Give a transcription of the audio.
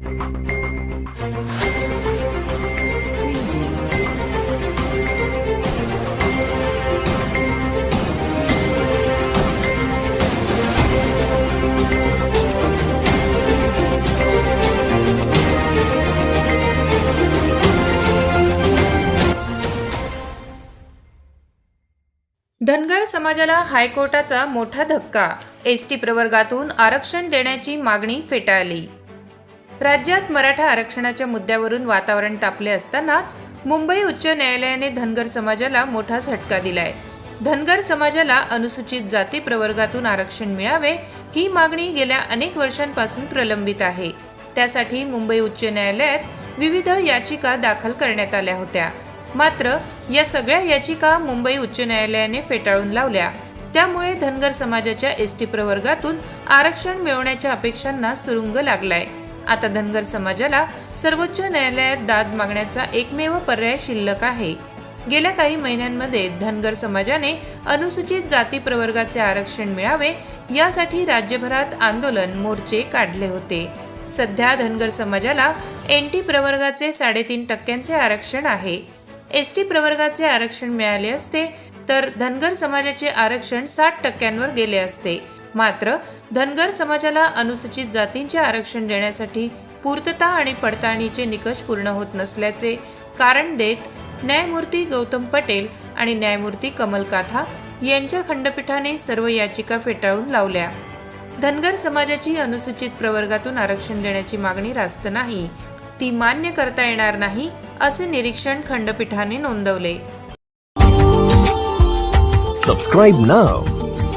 धनगर समाजाला हायकोर्टाचा मोठा धक्का. एस टी प्रवर्गातून आरक्षण देण्याची मागणी फेटाळली. राज्यात मराठा आरक्षणाच्या मुद्द्यावरून वातावरण तापले असतानाच मुंबई उच्च न्यायालयाने धनगर समाजाला मोठा झटका दिलाय. धनगर समाजाला अनुसूचित जाती प्रवर्गातून आरक्षण मिळावे ही मागणी गेल्या अनेक वर्षांपासून प्रलंबित आहे. त्यासाठी मुंबई उच्च न्यायालयात विविध याचिका दाखल करण्यात आल्या होत्या. मात्र या सगळ्या याचिका मुंबई उच्च न्यायालयाने फेटाळून लावल्या. त्यामुळे धनगर समाजाच्या एस टी प्रवर्गातून आरक्षण मिळवण्याच्या अपेक्षांना सुरुंग लागलाय. आता धनगर समाजाला सर्वोच्च न्यायालयात दाद मागण्याचा एकमेव पर्याय शिल्लक आहे. गेल्या काही महिन्यांमध्ये धनगर समाजाने अनुसूचित जाती प्रवर्गाचे आरक्षण मिळावे यासाठी राज्यभरात आंदोलन मोर्चे काढले होते. सध्या धनगर समाजाला एन टी प्रवर्गाचे साडेतीन टक्क्यांचे आरक्षण आहे. एस टी प्रवर्गाचे आरक्षण मिळाले असते तर धनगर समाजाचे आरक्षण साठ टक्क्यांवर गेले असते. मात्र धनगर समाजाला अनुसूचित जातींचे आरक्षण देण्यासाठी पूर्तता आणि पडताळणीचे निकष पूर्ण होत नसल्याचे कारण देत न्यायमूर्ती गौतम पटेल आणि न्यायमूर्ती कमल काथा यांच्या खंडपीठाने सर्व याचिका फेटाळून लावल्या. धनगर समाजाची अनुसूचित प्रवर्गातून आरक्षण देण्याची मागणी रास्त नाही. ती मान्य करता येणार नाही असे निरीक्षण खंडपीठाने नोंदवले. सबस्क्राईब नाव